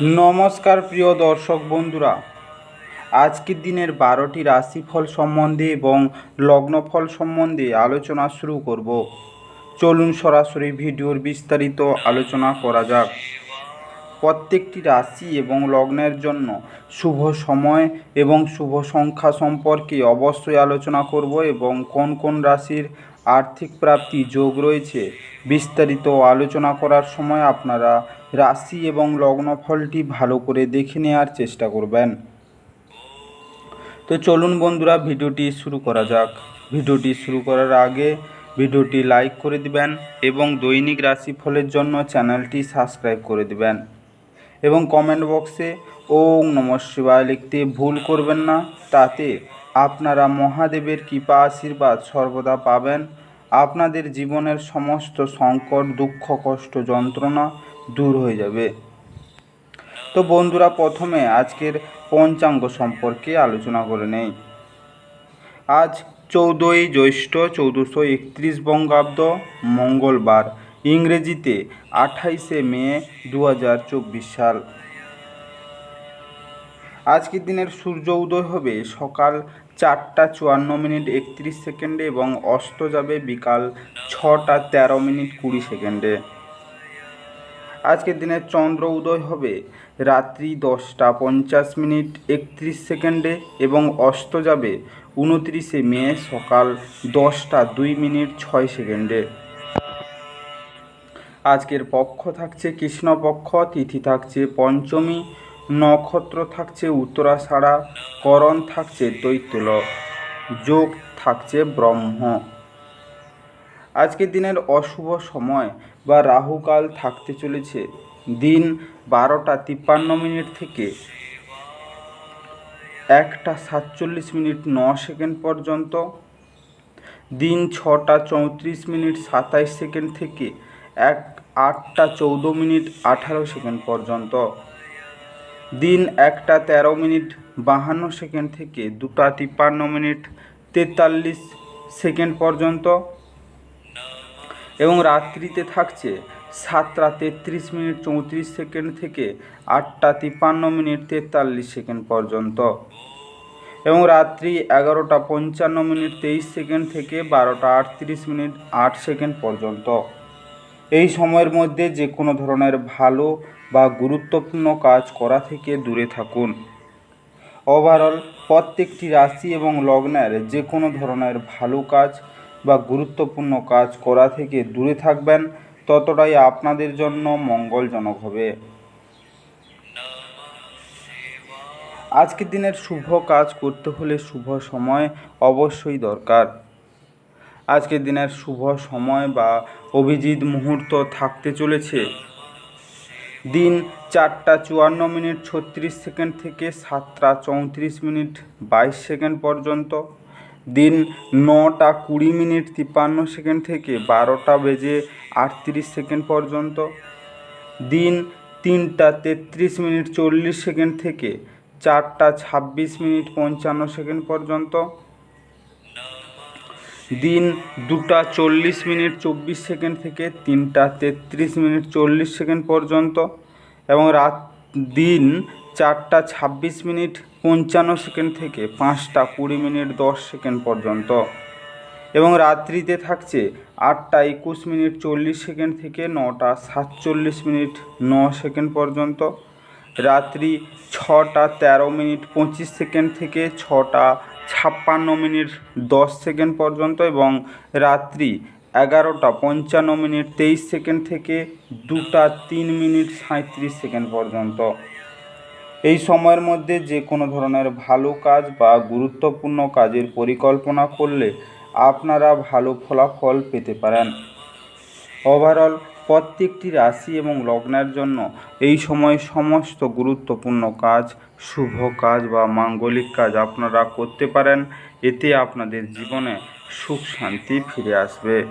নমস্কার প্রিয় দর্শক বন্ধুরা। আজকের দিনের বারোটি রাশিফল সম্বন্ধে এবং লগ্নফল সম্বন্ধে আলোচনা শুরু করব। চলুন সরাসরি ভিডিওর বিস্তারিত আলোচনা করা যাক। প্রত্যেকটি রাশি এবং লগ্নের জন্য শুভ সময় এবং শুভ সংখ্যা সম্পর্কে অবশ্যই আলোচনা করব এবং কোন কোন রাশির আর্থিক প্রাপ্তি যোগ রয়েছে বিস্তারিত আলোচনা করার সময় আপনারা রাশি এবং লগ্নফলটি ভালো করে দেখে নেওয়ার চেষ্টা করবেন। তো চলুন বন্ধুরা, ভিডিওটি শুরু করা যাক। ভিডিওটি শুরু করার আগে ভিডিওটি লাইক করে দিবেন এবং দৈনিক রাশিফলের জন্য চ্যানেলটি সাবস্ক্রাইব করে দিবেন। এবং কমেন্ট বক্সে ওম নম শিবায় লিখতে ভুল করবেন না, তাতে আপনারা মহাদেবের কৃপা আশীর্বাদ সর্বদা পাবেন। আপনাদের জীবনের সমস্ত সংকট, দুঃখ, কষ্ট, যন্ত্রণা দূর হয়ে যাবে। তো বন্ধুরা, প্রথমে আজকের পঞ্চাঙ্গ সম্পর্কে আলোচনা করে নেই। আজ চৌদ্দই জ্যৈষ্ঠ চৌদ্দশো একত্রিশ বঙ্গাব্দ মঙ্গলবার, ইংরেজিতে আঠাইশে মে দু হাজার চব্বিশ সাল। আজকের দিনের সূর্য উদয় হবে সকাল চারটা চুয়ান্ন মিনিট একত্রিশ সেকেন্ডে এবং অস্ত যাবে বিকাল ছটা তেরো মিনিট কুড়ি সেকেন্ডে। আজকের দিনের চন্দ্র উদয় হবে রাত্রি দশটা পঞ্চাশ মিনিট একত্রিশ সেকেন্ডে এবং অস্ত যাবে উনত্রিশে মে সকাল দশটা দুই মিনিট ছয় সেকেন্ডে। আজকের পক্ষ থাকছে কৃষ্ণপক্ষ, তিথি থাকছে পঞ্চমী, নক্ষত্র থাকছে উত্তরাষাঢ়া, করণ থাকছে দৈত্যল যোগ থাকছে ব্রহ্ম। আজকের দিনের অশুভ সময় বা রাহুকাল থাকতে চলেছে। দিন বারোটা তিপ্পান্ন মিনিট থেকে একটা সাতচল্লিশ মিনিট ন সেকেন্ড পর্যন্ত। দিন ছটা চৌত্রিশ মিনিট সাতাইশ সেকেন্ড থেকে এক আটটা চৌদ্দ মিনিট আঠারো সেকেন্ড পর্যন্ত। দিন একটা তেরো মিনিট বাহান্ন সেকেন্ড থেকে দুটা তিপ্পান্ন মিনিট তেতাল্লিশ সেকেন্ড পর্যন্ত। এবং রাত্রিতে থাকছে সাতটা তেত্রিশ মিনিট চৌত্রিশ সেকেন্ড থেকে আটটা তিপ্পান্ন মিনিট তেতাল্লিশ সেকেন্ড পর্যন্ত। এবং রাত্রি এগারোটা পঞ্চান্ন মিনিট তেইশ সেকেন্ড থেকে বারোটা আটত্রিশ মিনিট আট সেকেন্ড পর্যন্ত। এই সময়ের মধ্যে যে কোনো ধরনের ভালো বা গুরুত্বপূর্ণ কাজ করা থেকে দূরে থাকুন। ওভারঅল প্রত্যেকটি রাশি এবং লগ্নের যে কোনো ধরনের ভালো কাজ বা গুরুত্বপূর্ণ কাজ করা থেকে দূরে থাকবেন, ততটাই আপনাদের জন্য মঙ্গলজনক হবে। আজকের দিনের শুভ কাজ করতে হলে শুভ সময় অবশ্যই দরকার। আজকের দিনের শুভ সময় বা অভিজিৎ মুহূর্ত থাকতে চলেছে। দিন চারটা চুয়ান্ন মিনিট ছত্রিশ সেকেন্ড থেকে সাতটা চৌত্রিশ মিনিট বাইশ সেকেন্ড পর্যন্ত। দিন নটা কুড়ি মিনিট তিপ্পান্ন সেকেন্ড থেকে বারোটা বেজে আটত্রিশ সেকেন্ড পর্যন্ত। দিন তিনটা তেত্রিশ মিনিট চল্লিশ সেকেন্ড থেকে চারটা ছাব্বিশ মিনিট পঞ্চান্ন সেকেন্ড পর্যন্ত। দিন দুটা চল্লিশ মিনিট চব্বিশ সেকেন্ড থেকে তিনটা তেত্রিশ মিনিট চল্লিশ সেকেন্ড পর্যন্ত। এবং রাত, দিন চারটা ছাব্বিশ মিনিট পঞ্চান্ন সেকেন্ড থেকে পাঁচটা কুড়ি মিনিট দশ সেকেন্ড পর্যন্ত। এবং রাত্রিতে থাকছে আটটা একুশ মিনিট চল্লিশ সেকেন্ড থেকে নটা সাতচল্লিশ মিনিট ন সেকেন্ড পর্যন্ত। রাত্রি ছটা তেরো মিনিট পঁচিশ সেকেন্ড থেকে ছটা ছাপ্পান্ন মিনিট দশ সেকেন্ড পর্যন্ত এবং রাত্রি এগারোটা পঞ্চান্ন মিনিট তেইশ সেকেন্ড থেকে দুটা তিন মিনিট সাঁত্রিশ সেকেন্ড পর্যন্ত। এই সময়ের মধ্যে যে কোনো ধরনের ভালো কাজ বা গুরুত্বপূর্ণ কাজের পরিকল্পনা করলে আপনারা ভালো ফলাফল পেতে পারেন। ওভারঅল প্রত্যেকটি রাশি এবং লগ্নের জন্য এই সময় সমস্ত গুরুত্বপূর্ণ কাজ, শুভ কাজ বা মাঙ্গলিক কাজ আপনারা করতে পারেন। এতে আপনাদের জীবনে সুখ শান্তি ফিরে আসবে।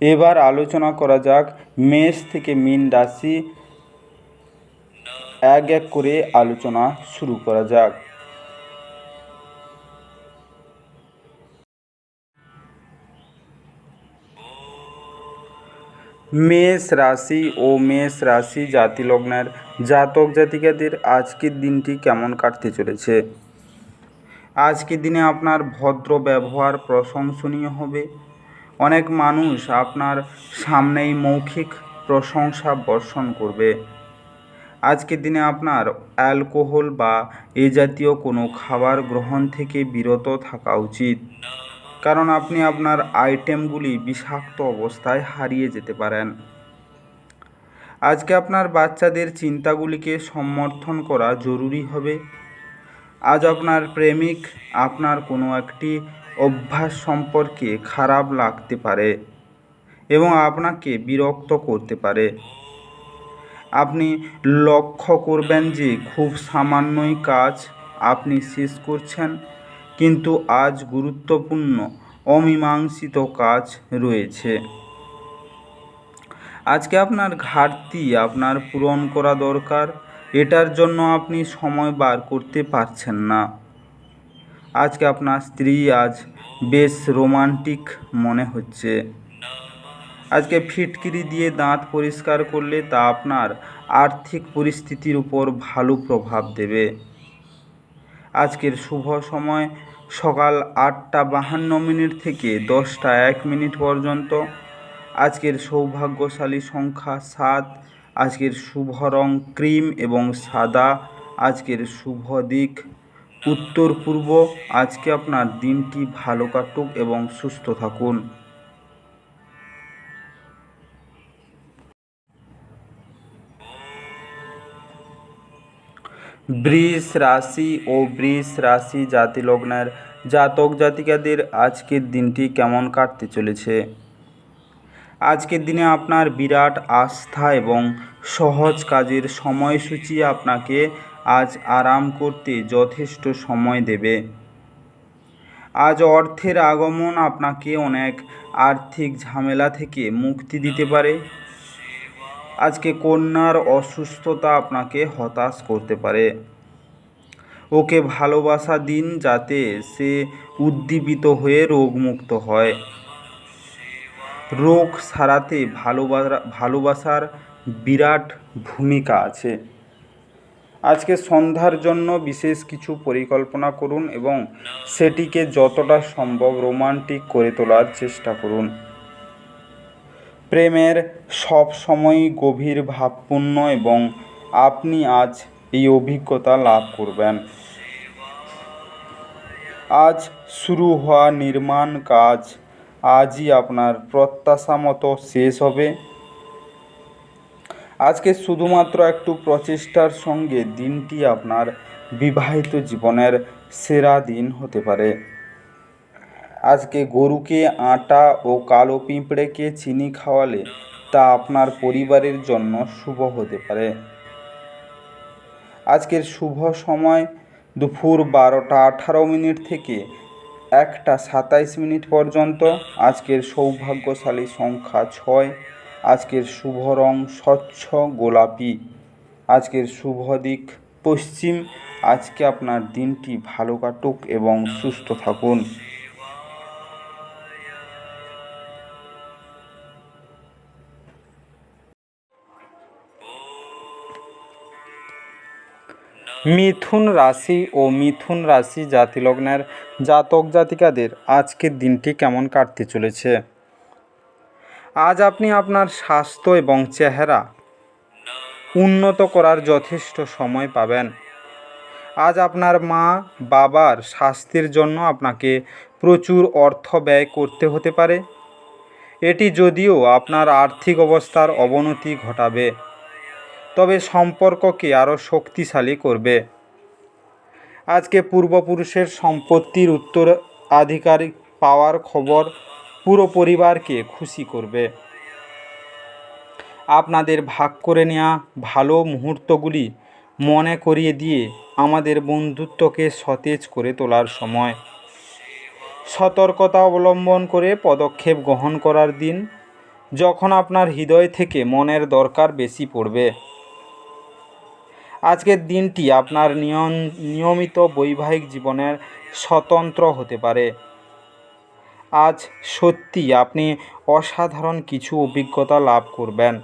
এবার আলোচনা করা যাক মেষ থেকে মীন রাশি এক এক করে আলোচনা শুরু করা যাক। মেষ রাশি ও মেষ রাশি জাতি লগ্নের জাতক জাতিকাদের আজকের দিনটি কেমন কাটতে চলেছে? আজকের দিনে আপনার ভদ্র ব্যবহার প্রশংসনীয় হবে। অনেক মানুষ আপনার সামনেই মৌখিক প্রশংসা বর্ষণ করবে। আজকের দিনে আপনার অ্যালকোহল বা এ জাতীয় কোনো খাবার গ্রহণ থেকে বিরত থাকা উচিত, কারণ আপনি আপনার আইটেমগুলি বিষাক্ত অবস্থায় হারিয়ে যেতে পারেন। আজকে আপনার বাচ্চাদের চিন্তাগুলিকে সমর্থন করা জরুরি হবে। আজ আপনার প্রেমিক আপনার কোনো একটি অভ্যাস সম্পর্কে খারাপ লাগতে পারে এবং আপনাকে বিরক্ত করতে পারে। আপনি লক্ষ্য করবেন যে খুব সামান্যই কাজ আপনি শেষ করছেন, কিন্তু আজ গুরুত্বপূর্ণ, অমীমাংসিত কাজ রয়েছে। আজকে আপনার ঘাটতি আপনার পূরণ করা দরকার, এটার জন্য আপনি সময় বার করতে পারছেন না। আজকে আপনার স্ত্রী আজ বেশ রোমান্টিক মনে হচ্ছে। আজকে ফিটকিরি দিয়ে দাঁত পরিষ্কার করলে তা আপনার আর্থিক পরিস্থিতির উপর ভালো প্রভাব দেবে। আজকের শুভ সময় সকাল আটটা বাহান্ন মিনিট থেকে দশটা এক মিনিট পর্যন্ত। আজকের সৌভাগ্যশালী সংখ্যা সাত। আজকের শুভ রং ক্রিম এবং সাদা। আজকের শুভ দিক উত্তর পূর্ব, আজকে আপনার দিনটি ভালো কাটুক এবং সুস্থ থাকুন। বৃষ রাশি ও বৃষ রাশি জাতি লগ্নের জাতক জাতিকাদের আজকের দিনটি কেমন কাটতে চলেছে? আজকের দিনে আপনার বিরাট আস্থা এবং সহজ কাজের সময়সূচি আপনাকে আজ আরাম করতে যথেষ্ট সময় দেবে। আজ অর্থের আগমন আপনাকে অনেক আর্থিক ঝামেলা থেকে মুক্তি দিতে পারে। আজকে কন্যার অসুস্থতা আপনাকে হতাশ করতে পারে। ওকে ভালোবাসা দিন যাতে সে উদ্দীপিত হয়ে রোগমুক্ত হয়। রোগ সারাতে ভালোবাসা ভালোবাসার বিরাট ভূমিকা আছে। আজকে সন্ধ্যার জন্য বিশেষ কিছু পরিকল্পনা করুন এবং সেটিকে যতটা সম্ভব রোমান্টিক করে তোলার চেষ্টা করুন। প্রেমের সব সময়ই গভীর ভাবপূর্ণ এবং আপনি আজ এই অভিজ্ঞতা লাভ করবেন। আজ শুরু হওয়া নির্মাণ কাজ, আজই আপনার প্রত্যাশা মতো শেষ হবে। আজকে শুধুমাত্র একটু প্রচেষ্টার সঙ্গে দিনটি আপনার বিবাহিত জীবনের সেরা দিন হতে পারে। আজকে গরুকে আটা ও কালো পিঁপড়েকে চিনি খাওয়ালে তা আপনার পরিবারের জন্য শুভ হতে পারে। আজকের শুভ সময় দুপুর বারোটা আঠারো মিনিট থেকে একটা সাতাইশ মিনিট পর্যন্ত। আজকের সৌভাগ্যশালী সংখ্যা ছয়। আজকের শুভ রং স্বচ্ছ গোলাপি। আজকের শুভ দিক পশ্চিম। আজকে আপনার দিনটি ভালো কাটুক এবং সুস্থ থাকুন। মিথুন রাশি ও মিথুন রাশি জাতিলগ্নের জাতক জাতিকাদের আজকের দিনটি কেমন কাটতে চলেছে? আজ আপনি আপনার স্বাস্থ্য এবং চেহারা উন্নত করার যথেষ্ট সময় পাবেন। আজ আপনার মা বাবার স্বাস্থ্যের জন্য আপনাকে প্রচুর অর্থ ব্যয় করতে হতে পারে। এটি যদিও আপনার আর্থিক অবস্থার অবনতি ঘটাবে, তবে সম্পর্ককে আরও শক্তিশালী করবে। আজকে পূর্বপুরুষের সম্পত্তির উত্তরাধিকারী পাওয়ার খবর পুরো পরিবারকে খুশি করবে। আপনাদের ভাগ করে নেওয়া ভালো মুহূর্তগুলি মনে করিয়ে দিয়ে আমাদের বন্ধুত্বকে সতেজ করে তোলার সময়। সতর্কতা অবলম্বন করে পদক্ষেপ গ্রহণ করার দিন, যখন আপনার হৃদয় থেকে মনের দরকার বেশি পড়বে। আজকের দিনটি আপনার নিয়ম নিয়মিত বৈবাহিক জীবনের স্বতন্ত্র হতে পারে। আজ সত্যি আপনি অসাধারণ কিছু অভিজ্ঞতা লাভ করবেন।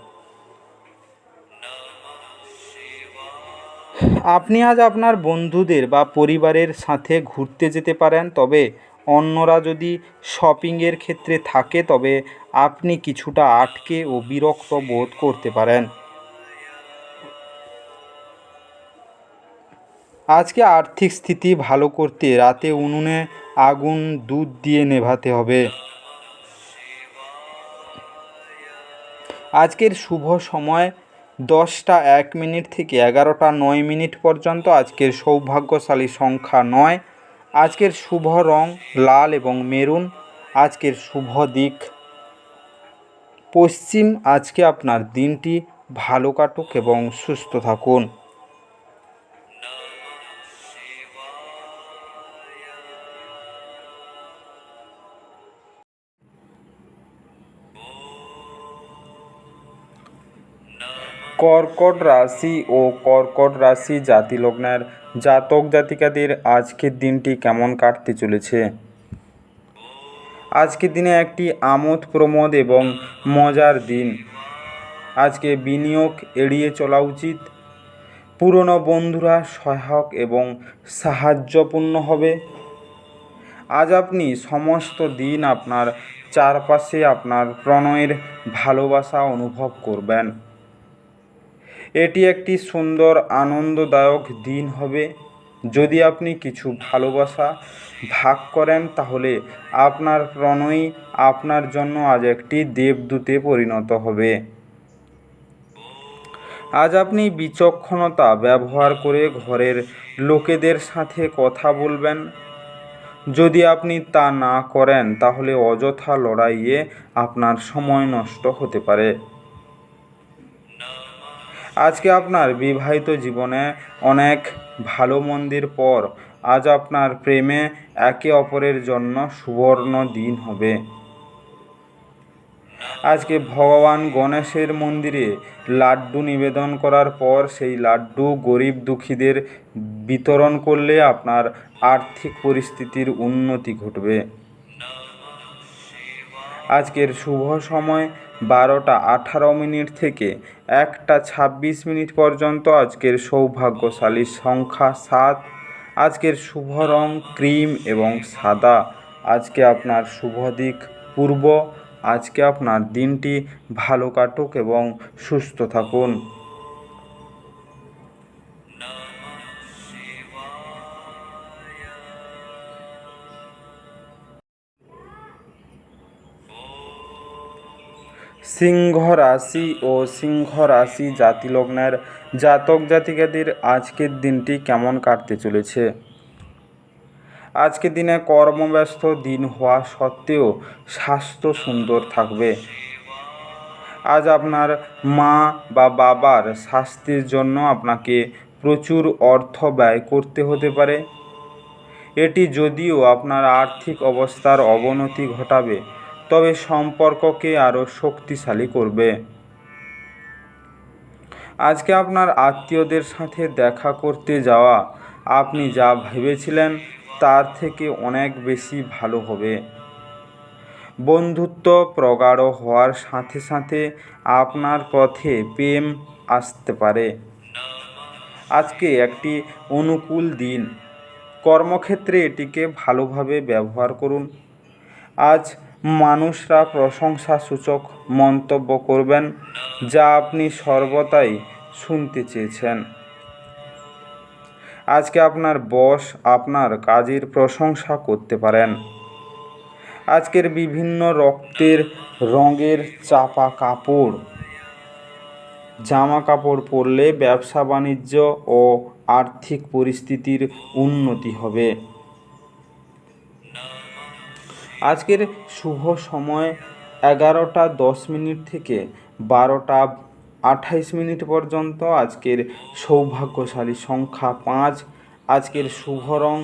আপনি আজ আপনার বন্ধুদের বা পরিবারের সাথে ঘুরতে যেতে পারেন, তবে অন্যরা যদি শপিংয়ের ক্ষেত্রে থাকে, তবে আপনি কিছুটা আটকে ও বিরক্ত বোধ করতে পারেন। আজকে আর্থিক স্থিতি ভালো করতে রাতে উনুনে আগুন দুধ দিয়ে নেভাতে হবে। আজকের শুভ সময় দশটা এক মিনিট থেকে এগারোটা নয় মিনিট পর্যন্ত আজকের সৌভাগ্যশালী সংখ্যা নয়। আজকের শুভ রং লাল এবং মেরুন। আজকের শুভ দিক পশ্চিম। আজকে আপনার দিনটি ভালো কাটুক এবং সুস্থ থাকুন। কর্কট রাশি ও কর্কট রাশি জাতি লগ্নের জাতক জাতিকাদের আজকের দিনটি কেমন কাটতে চলেছে? আজকের দিনে একটি আমোদ প্রমোদ এবং মজার দিন। আজকে বিনিয়োগ এড়িয়ে চলা উচিত। পুরনো বন্ধুরা সহায়ক এবং সাহায্যপূর্ণ হবে। আজ আপনি সমস্ত দিন আপনার চারপাশে আপনার প্রণয়ের ভালোবাসা অনুভব করবেন। এটি একটি সুন্দর, আনন্দদায়ক দিন হবে। যদি আপনি কিছু ভালোবাসা ভাগ করেন, তাহলে আপনার প্রণয়ী আপনার জন্য আজ একটি দেবদূতে পরিণত হবে। আজ আপনি বিচক্ষণতা ব্যবহার করে ঘরের লোকেদের সাথে কথা বলবেন। যদি আপনি তা না করেন, তাহলে অযথা লড়াইয়ে আপনার সময় নষ্ট হতে পারে। আজকে আপনার বিবাহিত জীবনে অনেক ভালো মন্দির পর আজ আপনার প্রেমে একে অপরের জন্য সুবর্ণ দিন হবে। আজকে ভগবান গণেশের মন্দিরে লাড্ডু নিবেদন করার পর সেই লাড্ডু গরিব দুঃখীদের বিতরণ করলে আপনার আর্থিক পরিস্থিতির উন্নতি ঘটবে। আজকের শুভ সময় বারোটা আঠারো মিনিট থেকে একটা ছাব্বিশ মিনিট পর্যন্ত আজকের সৌভাগ্যশালী সংখ্যা সাত। আজকের শুভ রং ক্রিম এবং সাদা। আজকে আপনার শুভ দিক পূর্ব। আজকে আপনার দিনটি ভালো কাটুক এবং সুস্থ থাকুন। সিংহ রাশি ও সিংহ রাশি জাতি লগ্নের জাতক জাতিকাদের আজকের দিনটি কেমন কাটতে চলেছে? আজকের দিনে কর্মব্যস্ত দিন হওয়া সত্ত্বেও স্বাস্থ্য সুন্দর থাকবে। আজ আপনার মা বা বাবার স্বাস্থ্যের জন্য আপনাকে প্রচুর অর্থ ব্যয় করতে হতে পারে। এটি যদিও আপনার আর্থিক অবস্থার অবনতি ঘটাবে। তবে সম্পর্ককে আরও শক্তিশালী করবে। আজকে আপনার আত্মীয়দের সাথে দেখা করতে যাওয়া, আপনি যা ভেবেছিলেন তার থেকে অনেক বেশি ভালো হবে। বন্ধুত্ব প্রগাঢ় হওয়ার সাথে সাথে আপনার পথে প্রেম আসতে পারে। আজকে একটি অনুকূল দিন। কর্মক্ষেত্রে এটিকে ভালোভাবে ব্যবহার করুন। আজ মানুষরা প্রশংসাসূচক মন্তব্য করবেন, যা আপনি সর্বদাই শুনতে চেয়েছেন। আজকে আপনার বস আপনার কাজের প্রশংসা করতে পারেন। আজকের বিভিন্ন রক্তের, রঙের চাপা কাপড় জামা কাপড় পরলে ব্যবসা বাণিজ্য ও আর্থিক পরিস্থিতির উন্নতি হবে। আজকের শুভ সময় এগারোটা দশ মিনিট থেকে বারোটা আঠাইশ মিনিট পর্যন্ত আজকের সৌভাগ্যশালী সংখ্যা পাঁচ। আজকের শুভ রং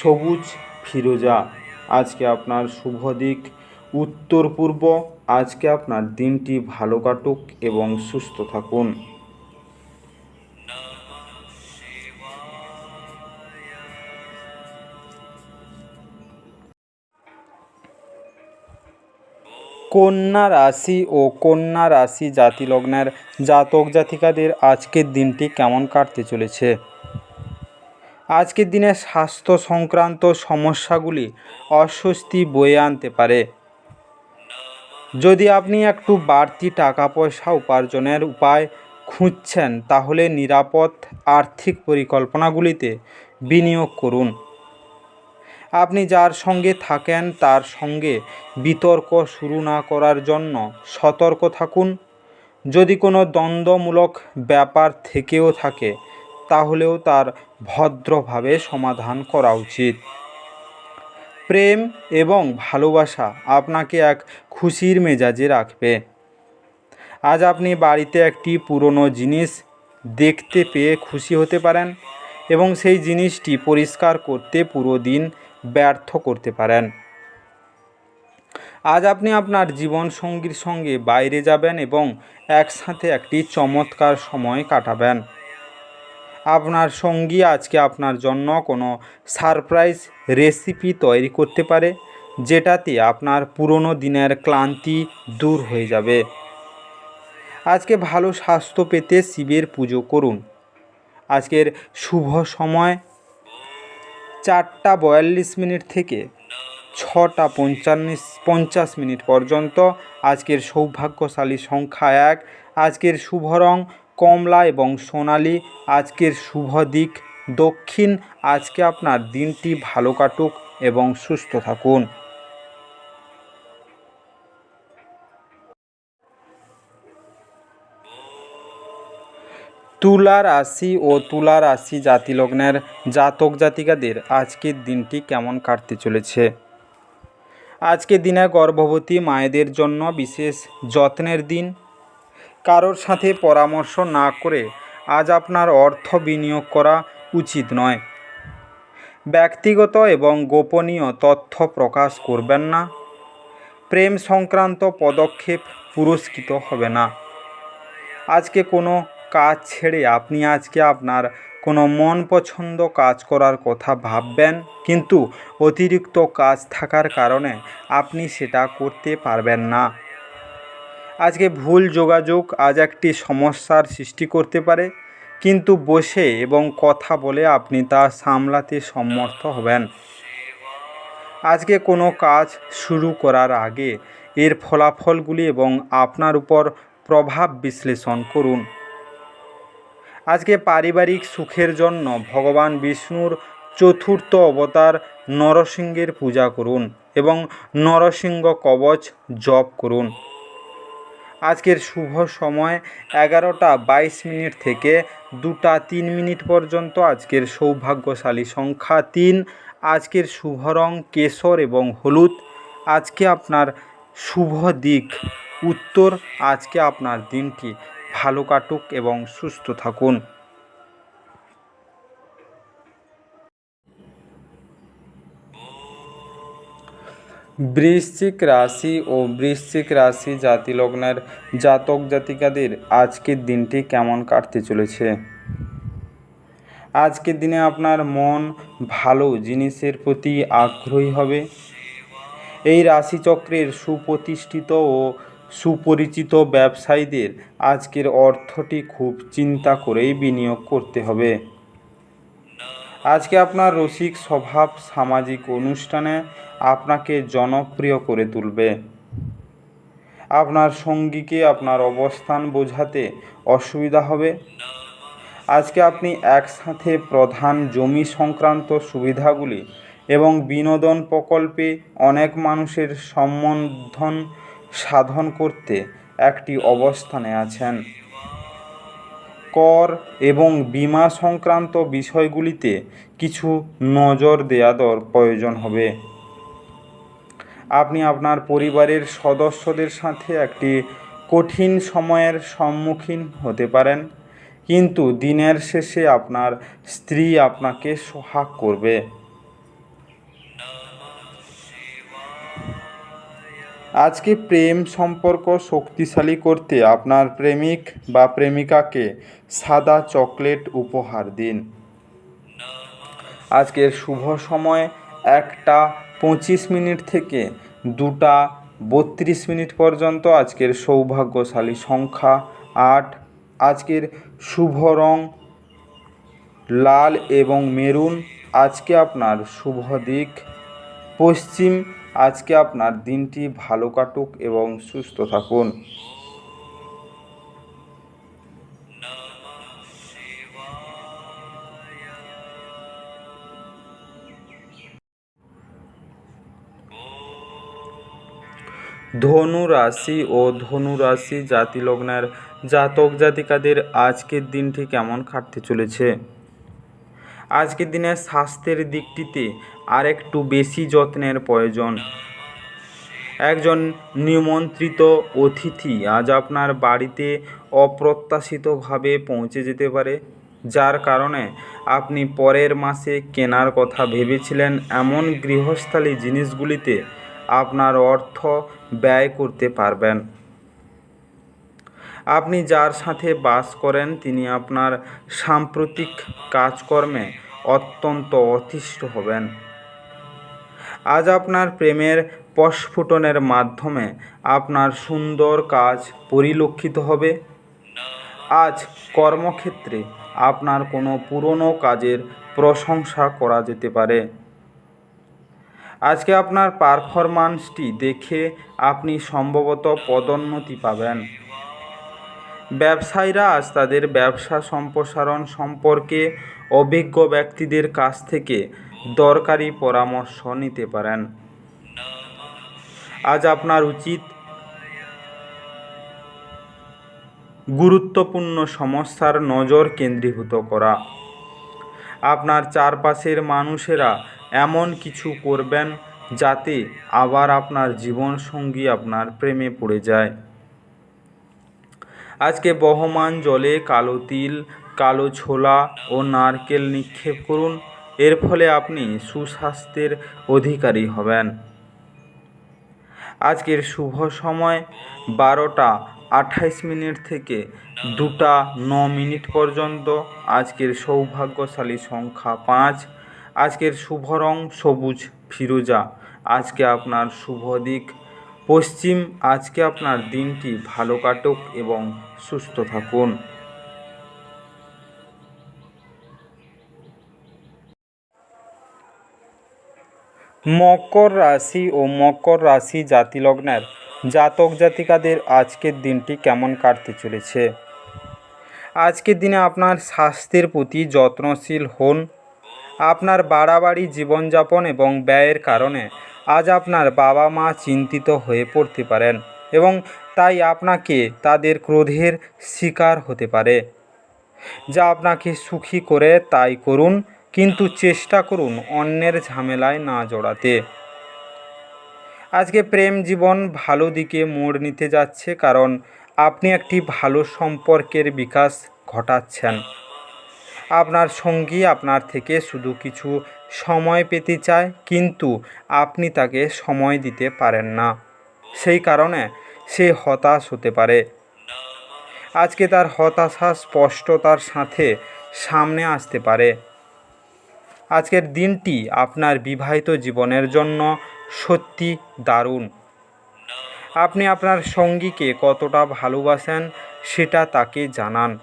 সবুজ ফিরোজা। আজকে আপনার শুভ দিক উত্তর পূর্ব। আজকে আপনার দিনটি ভালো কাটুক এবং সুস্থ থাকুন। কন্যা রাশি ও কন্যা রাশি জাতি লগ্নের জাতক জাতিকাদের আজকের দিনটি কেমন কাটতে চলেছে? আজকের দিনে স্বাস্থ্য সংক্রান্ত সমস্যাগুলি অস্বস্তি বয়ে আনতে পারে। যদি আপনি একটু বাড়তি টাকা পয়সা উপার্জনের উপায় খুঁজছেন, তাহলে নিরাপদ আর্থিক পরিকল্পনাগুলিতে বিনিয়োগ করুন। আপনি যার সঙ্গে থাকেন, তার সঙ্গে বিতর্ক শুরু না করার জন্য সতর্ক থাকুন। যদি কোনো দ্বন্দ্বমূলক ব্যাপার থেকেও থাকে, তাহলেও তার ভদ্রভাবে সমাধান করা উচিত। প্রেম এবং ভালোবাসা আপনাকে এক খুশির মেজাজে রাখবে। আজ আপনি বাড়িতে একটি পুরনো জিনিস দেখতে পেয়ে খুশি হতে পারেন এবং সেই জিনিসটি পরিষ্কার করতে পুরো দিন ব্যর্থ করতে পারেন। আজ আপনি আপনার জীবনসঙ্গীর সঙ্গে বাইরে যাবেন এবং একসাথে একটি চমৎকার সময় কাটাবেন। আপনার সঙ্গী আজকে আপনার জন্য কোনো সারপ্রাইজ রেসিপি তৈরি করতে পারে, যেটাতে আপনার পুরনো দিনের ক্লান্তি দূর হয়ে যাবে। আজকে ভালো স্বাস্থ্য পেতে শিবের পুজো করুন। আজকের শুভ সময় চারটা বয়াল্লিশ মিনিট থেকে ছটা পঞ্চান্নিশ, পঞ্চাশ মিনিট পর্যন্ত আজকের সৌভাগ্যশালী সংখ্যা এক। আজকের শুভ রং কমলা এবং সোনালি। আজকের শুভ দিক দক্ষিণ। আজকে আপনার দিনটি ভালো কাটুক এবং সুস্থ থাকুন। তুলা রাশি ও তুলা রাশি জাতিলগ্নের জাতক জাতিকাদের আজকের দিনটি কেমন কাটতে চলেছে? আজকের দিনে গর্ভবতী মায়েদের জন্য বিশেষ যত্নের দিন। কারোর সাথে পরামর্শ না করে আজ আপনার অর্থ বিনিয়োগ করা উচিত নয়। ব্যক্তিগত এবং গোপনীয় তথ্য প্রকাশ করবেন না। প্রেম সংক্রান্ত পদক্ষেপ পুরস্কৃত হবে না। আজকে কোনো কাজ ছেড়ে আপনি আজকে আপনার কোনো মন পছন্দ কাজ করার কথা ভাববেন, কিন্তু অতিরিক্ত কাজ থাকার কারণে আপনি সেটা করতে পারবেন না। আজকে ভুল যোগাযোগ আজ একটি সমস্যার সৃষ্টি করতে পারে, কিন্তু বসে এবং কথা বলে আপনি তা সামলাতে সমর্থ হবেন। আজকে কোনো কাজ শুরু করার আগে এর ফলাফলগুলি এবং আপনার উপর প্রভাব বিশ্লেষণ করুন। আজকে পারিবারিক সুখের জন্য ভগবান বিষ্ণুর চতুর্থ অবতার নরসিংহের পূজা করুন এবং নরসিংহ কবচ জপ করুন। আজকের শুভ সময় এগারোটা বাইশ মিনিট থেকে দুটা তিন মিনিট পর্যন্ত আজকের সৌভাগ্যশালী সংখ্যা তিন। আজকের শুভ রং কেশর এবং হলুদ। আজকে আপনার শুভ দিক উত্তর, আজকে আপনার দিনটি ভালো কাটুক এবং সুস্থ থাকুন। বৃশ্চিক রাশি ও বৃশ্চিক রাশি জাতি লগ্নের জাতক জাতিকাদের আজকের দিনটি কেমন কাটতে চলেছে? আজকের দিনে আপনার মন ভালো জিনিসের প্রতি আগ্রহী হবে। এই রাশিচক্রের সুপ্রতিষ্ঠিত ও সুপরিচিত ব্যবসায়ীদের আজকের অর্থটি খুব চিন্তা করেই বিনিয়োগ করতে হবে। আজকে আপনার রসিক স্বভাব, সামাজিক অনুষ্ঠানে আপনাকে জনপ্রিয় করে তুলবে। আপনার সঙ্গীকে আপনার অবস্থান বোঝাতে অসুবিধা হবে। আজকে আপনি একসাথে প্রধান জমি সংক্রান্ত সুবিধাগুলি এবং বিনোদন প্রকল্পে অনেক মানুষের সম্বোধন সাধন করতে একটি অবস্থানে আছেন। কর এবং বিমা সংক্রান্ত বিষয়গুলিতে কিছু নজর দেওয়া দর প্রয়োজন হবে। আপনি আপনার পরিবারের সদস্যদের সাথে একটি কঠিন সময়ের সম্মুখীন হতে পারেন, কিন্তু দিনের শেষে আপনার স্ত্রী আপনাকে সোহাগ করবে। আজকে প্রেম সম্পর্ক শক্তিশালী করতে আপনার প্রেমিক বা প্রেমিকাকে সাদা চকলেট উপহার দিন। আজকের শুভ সময় একটা পঁচিশ মিনিট থেকে দুটা বত্রিশ মিনিট পর্যন্ত আজকের সৌভাগ্যশালী সংখ্যা আট। আজকের শুভ রং লাল এবং মেরুন। আজকে আপনার শুভ দিক পশ্চিম আজকে আপনার দিনটি ভালো কাটুক এবং সুস্থ থাকুন। ধনু রাশি ও ধনু রাশি জাতি লগ্নের জাতক জাতিকাদের আজকের দিনটি কেমন কাটতে চলেছে? আজকের দিনে স্বাস্থ্যের দিকটিতে আরেকটু বেশি যত্নের প্রয়োজন। একজন নিমন্ত্রিত অতিথি আজ আপনার বাড়িতে অপ্রত্যাশিতভাবে পৌঁছে যেতে পারে, যার কারণে আপনি পরের মাসে কেনার কথা ভেবেছিলেন এমন গৃহস্থালী জিনিসগুলিতে আপনার অর্থ ব্যয় করতে পারবেন। আপনি যার সাথে বাস করেন, তিনি আপনার সাম্প্রতিক কাজকর্মে অত্যন্ত অতিষ্ঠ হবেন। আজ আপনার প্রেমের প্রস্ফুটনের মাধ্যমে আপনার সুন্দর কাজ পরিলক্ষিত হবে। আজ কর্মক্ষেত্রে আপনার কোনো পুরনো কাজের প্রশংসা করা যেতে পারে। আজকে আপনার পারফরম্যান্সটি দেখে আপনি সম্ভবত পদোন্নতি পাবেন। ব্যবসায়ীরা আজ তাদের ব্যবসা সম্প্রসারণ সম্পর্কে অভিজ্ঞ ব্যক্তিদের কাছ থেকে দরকারি পরামর্শ নিতে পারেন। আজ আপনার উচিত গুরুত্বপূর্ণ সমস্যার নজর কেন্দ্রীভূত করা। আপনার চারপাশের মানুষেরা এমন কিছু করবেন যাতে আবার আপনার জীবনসঙ্গী আপনার প্রেমে পড়ে যায়। আজকে বহমান জলে কালো তিল, কালো ছোলা ও নারকেল নিক্ষেপ করুন। এর ফলে আপনি সুস্বাস্থ্যের অধিকারী হবেন। আজকের শুভ সময় বারোটা আঠাইশ মিনিট থেকে দুটা ন মিনিট পর্যন্ত। আজকের সৌভাগ্যশালী সংখ্যা পাঁচ। আজকের শুভ রং সবুজ ফিরোজা। আজকে আপনার শুভ দিক পশ্চিম, আজকে আপনার দিনটি ভালো কাটুক এবং সুস্থ থাকুন। মকর রাশি ও মকর রাশি জাতিলগ্নের জাতক জাতিকাদের আজকের দিনটি কেমন কাটতে চলেছে? আজকের দিনে আপনার স্বাস্থ্যের প্রতি যত্নশীল হন। আপনার বাড়াবাড়ি জীবনযাপন এবং ব্যয়ের কারণে আজ আপনার বাবা মা চিন্তিত হয়ে পড়তে পারেন এবং তাই আপনাকে তাদের ক্রোধের শিকার হতে পারে। যা আপনাকে সুখী করে তাই করুন, কিন্তু চেষ্টা করুন অন্যের ঝামেলায় না জড়াতে। আজকে প্রেম জীবন ভালো দিকে মোড় নিতে যাচ্ছে কারণ আপনি একটি ভালো সম্পর্কের বিকাশ ঘটাচ্ছেন। আপনার সঙ্গী আপনার থেকে শুধু কিছু সময় পেতে চায়, কিন্তু আপনি তাকে সময় দিতে পারেন না। সেই কারণে সে হতাশ হতে পারে। আজকে তার হতাশা স্পষ্টতার সাথে সামনে আসতে পারে। আজকের দিনটি আপনার বিবাহিত জীবনের জন্য সত্যি দারুণ। আপনি আপনার সঙ্গীকে কতটা ভালোবাসেন সেটা তাকে জানান।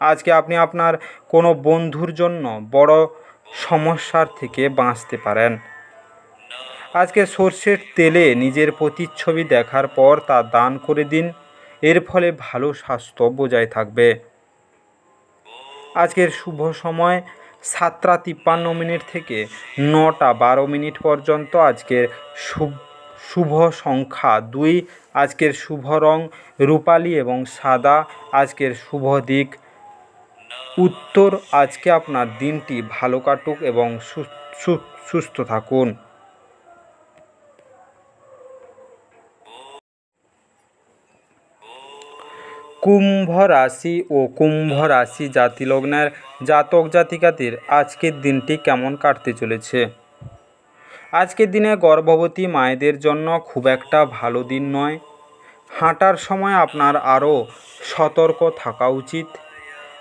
আজকে আপনি আপনার কোনো বন্ধুর জন্য বড় সমস্যার থেকে বাঁচতে পারেন। আজকে সর্ষের তেলে নিজের প্রতিচ্ছবি দেখার পর তা দান করে দিন। এর ফলে ভালো স্বাস্থ্য বজায় থাকবে। আজকের শুভ সময় সাতটা তিপ্পান্ন মিনিট থেকে নটা বারো মিনিট পর্যন্ত আজকের শুভ শুভ সংখ্যা দুই। আজকের শুভ রং রূপালি এবং সাদা। আজকের শুভ দিক উত্তর, আজকে আপনার দিনটি ভালো কাটুক এবং সুস্থ থাকুন। কুম্ভ রাশি ও কুম্ভ রাশি জাতিলগ্নের জাতক জাতিকাদের আজকের দিনটি কেমন কাটতে চলেছে? আজকের দিনে গর্ভবতী মায়েদের জন্য খুব একটা ভালো দিন নয়। হাঁটার সময় আপনার আরও সতর্ক থাকা উচিত।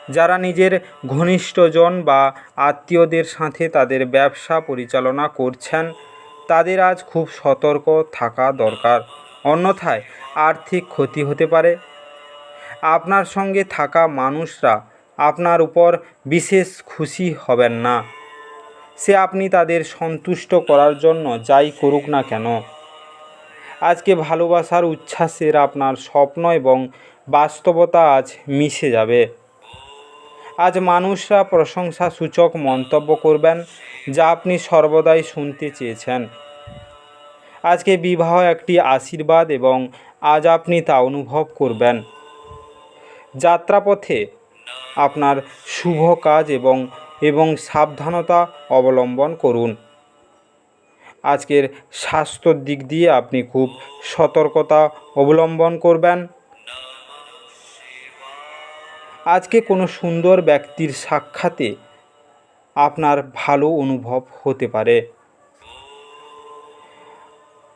যারা নিজের ঘনিষ্ঠজন বা আত্মীয়দের সাথে তাদের ব্যবসা পরিচালনা করছেন, তাদের আজ খুব সতর্ক থাকা দরকার। অন্যথায় আর্থিক ক্ষতি হতে পারে। আপনার সঙ্গে থাকা মানুষরা আপনার উপর বিশেষ খুশি হবেন না। সে আপনি তাদের সন্তুষ্ট করার জন্য যাই করুক না কেন। আজকে ভালোবাসার উচ্ছ্বাসের আপনার স্বপ্ন এবং বাস্তবতা আজ মিশে যাবে। আজ মানুষরা প্রশংসা সূচক মন্তব্য করবেন, যা আপনি সর্বদাই শুনতে চেয়েছেন। আজকে বিবাহ একটি আশীর্বাদ এবং আজ আপনি তা অনুভব করবেন। যাত্রাপথে আপনার শুভ কাজ এবং এবং সাবধানতা অবলম্বন করুন। আজকের স্বাস্থ্যর দিক দিয়ে আপনি খুব সতর্কতা অবলম্বন করবেন। আজকে কোনো সুন্দর ব্যক্তির সাক্ষাতে আপনার ভালো অনুভব হতে পারে।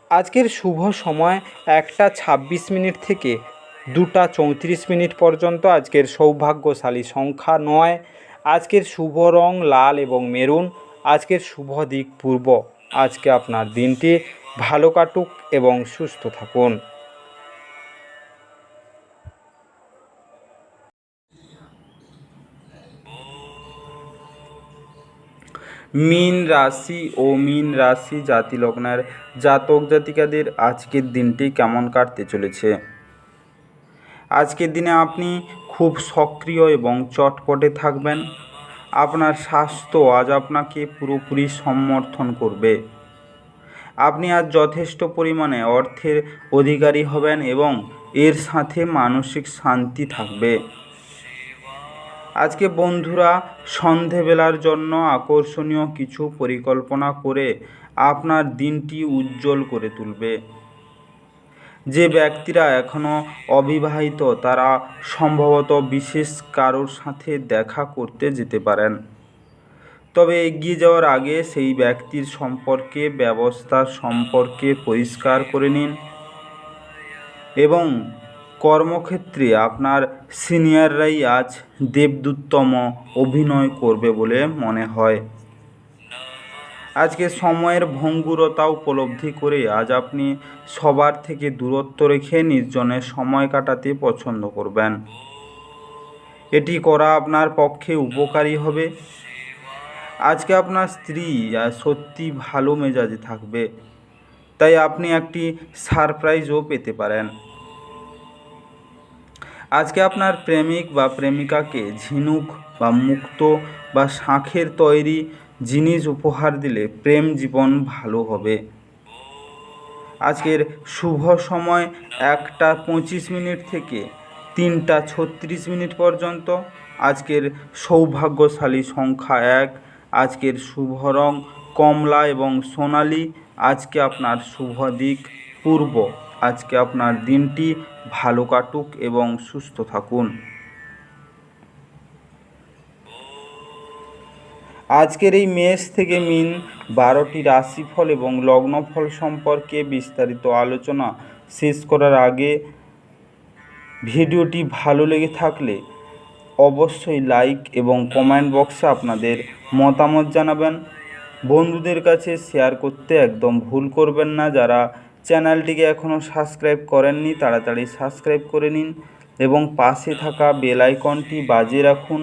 আজকের শুভ সময় একটা ছাব্বিশ মিনিট থেকে দুটা চৌত্রিশ মিনিট পর্যন্ত আজকের সৌভাগ্যশালী সংখ্যা নয়। আজকের শুভ রং লাল এবং মেরুন। আজকের শুভ দিক পূর্ব। আজকে আপনার দিনটি ভালো কাটুক এবং সুস্থ থাকুন। মীন রাশি ও মীন রাশি জাতি লগ্নের জাতক জাতিকাদের আজকের দিনটি কেমন কাটতে চলেছে? আজকের দিনে আপনি খুব সক্রিয় এবং চটপটে থাকবেন। আপনার স্বাস্থ্য আজ আপনাকে পুরোপুরি সমর্থন করবে। আপনি আজ যথেষ্ট পরিমাণে অর্থের অধিকারী হবেন এবং এর সাথে মানসিক শান্তি থাকবে। আজকে বন্ধুরা সন্ধেবেলার জন্য আকর্ষণীয় কিছু পরিকল্পনা করে আপনার দিনটি উজ্জ্বল করে তুলবে। যে ব্যক্তিরা এখনও অবিবাহিত, তারা সম্ভবত বিশেষ কারোর সাথে দেখা করতে যেতে পারেন। তবে এগিয়ে যাওয়ার আগে সেই ব্যক্তির সম্পর্কে, ব্যবস্থা সম্পর্কে পরিষ্কার করে নিন এবং কর্মক্ষেত্রে আপনার সিনিয়ররাই আজ দেবদূততম অভিনয় করবে বলে মনে হয়। আজকে সময়ের ভঙ্গুরতা উপলব্ধি করে আজ আপনি সবার থেকে দূরত্ব রেখে নির্জনে সময় কাটাতে পছন্দ করবেন। এটি করা আপনার পক্ষে উপকারী হবে। আজকে আপনার স্ত্রী সত্যি ভালো মেজাজে থাকবে। তাই আপনি একটি সারপ্রাইজও পেতে পারেন। আজকে আপনার প্রেমিক বা প্রেমিকাকে ঝিনুক বা মুক্ত বা শাঁখের তৈরি জিনিস উপহার দিলে প্রেম জীবন ভালো হবে। আজকের শুভ সময় একটা পঁচিশ মিনিট থেকে তিনটা ছত্রিশ মিনিট পর্যন্ত। আজকের সৌভাগ্যশালী সংখ্যা এক। আজকের শুভ রং কমলা এবং সোনালি। আজকে আপনার শুভ দিক পূর্ব। আজকে আপনার দিনটি ভালো কাটুক এবং সুস্থ থাকুন। আজকের এই মেষ থেকে মিন বারোটি রাশিফল এবং লগ্নফল সম্পর্কে বিস্তারিত আলোচনা শেষ করার আগে ভিডিওটি ভালো লেগে থাকলে অবশ্যই লাইক এবং কমেন্ট বক্সে আপনাদের মতামত জানাবেন। বন্ধুদের কাছে শেয়ার করতে একদম ভুল করবেন না। যারা চ্যানেলটিকে এখনও সাবস্ক্রাইব করেননি তাড়াতাড়ি সাবস্ক্রাইব করে নিন এবং পাশে থাকা বেল আইকনটি বাজিয়ে রাখুন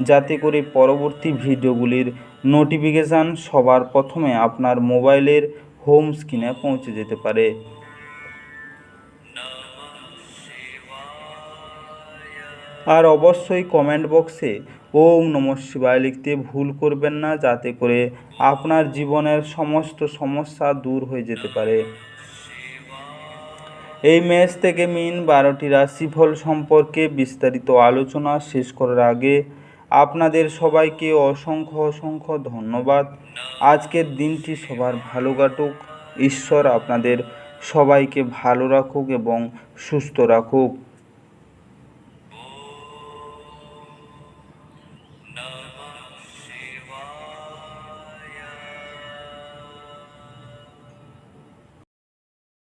যাতে করে পরবর্তী ভিডিওগুলির নোটিফিকেশান সবার প্রথমে আপনার মোবাইলের হোম স্ক্রিনে পৌঁছে যেতে পারে। আর অবশ্যই কমেন্ট বক্সে ওম নমঃ শিবায় লিখতে ভুল করবেন না যাতে করে আপনার জীবনের সমস্ত সমস্যা দূর হয়ে যেতে পারে। এই ম্যাচ থেকে মিন বারোটি রাশিফল সম্পর্কে বিস্তারিত আলোচনা শেষ করার আগে আপনাদের সবাইকে অসংখ্য অসংখ্য ধন্যবাদ। আজকের দিনটি সবার ভালো কাটুক। ঈশ্বর আপনাদের সবাইকে ভালো রাখুক এবং সুস্থ রাখুক।